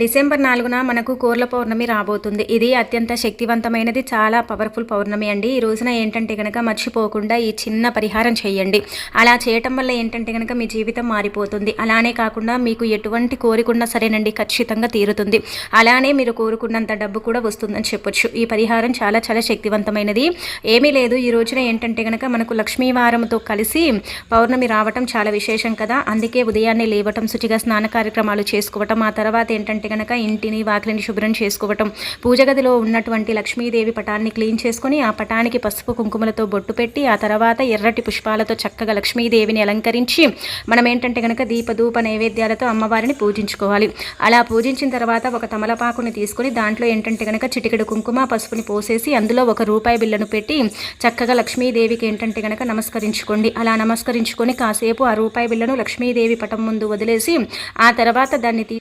December నాలుగున మనకు కోర్ల పౌర్ణమి రాబోతుంది. ఇది అత్యంత శక్తివంతమైనది చాలా పవర్ఫుల్ పౌర్ణమి అండి. ఈ రోజున ఏంటంటే కనుక మర్చిపోకుండా ఈ చిన్న పరిహారం చేయండి. అలా చేయటం వల్ల ఏంటంటే కనుక మీ జీవితం మారిపోతుంది. అలానే కాకుండా మీకు ఎటువంటి కోరికున్నా సరేనండి ఖచ్చితంగా తీరుతుంది. అలానే మీరు కోరుకున్నంత డబ్బు కూడా వస్తుందని చెప్పొచ్చు. ఈ పరిహారం చాలా చాలా శక్తివంతమైనది. ఏమీ లేదు. ఈ రోజున ఏంటంటే కనుక మనకు లక్ష్మీవారంతో కలిసి పౌర్ణమి రావటం చాలా విశేషం కదా. అందుకే ఉదయాన్నే లేవటం శుచిగా స్నాన కార్యక్రమాలు చేసుకోవటం ఆ తర్వాత ఏంటంటే కనుక ఇంటిని వాకిలిని శుభ్రం చేసుకోవటం పూజ గదిలో ఉన్నటువంటి లక్ష్మీదేవి పటాన్ని క్లీన్ చేసుకొని ఆ పటానికి పసుపు కుంకుమలతో బొట్టు పెట్టి ఆ తర్వాత ఎర్రటి పుష్పాలతో చక్కగా లక్ష్మీదేవిని అలంకరించి మనం ఏంటంటే కనుక దీపధూప నైవేద్యాలతో అమ్మవారిని పూజించుకోవాలి. అలా పూజించిన తర్వాత ఒక తమలపాకుని తీసుకొని దాంట్లో ఏంటంటే కనుక చిటికెడు కుంకుమ పసుపుని పోసేసి అందులో ఒక రూపాయి బిళ్ళను పెట్టి చక్కగా లక్ష్మీదేవికి ఏంటంటే కనుక నమస్కరించుకోండి. అలా నమస్కరించుకొని కాసేపు ఆ రూపాయి బిళ్ళను లక్ష్మీదేవి పటం ముందు వదిలేసి ఆ తర్వాత దాన్ని తీ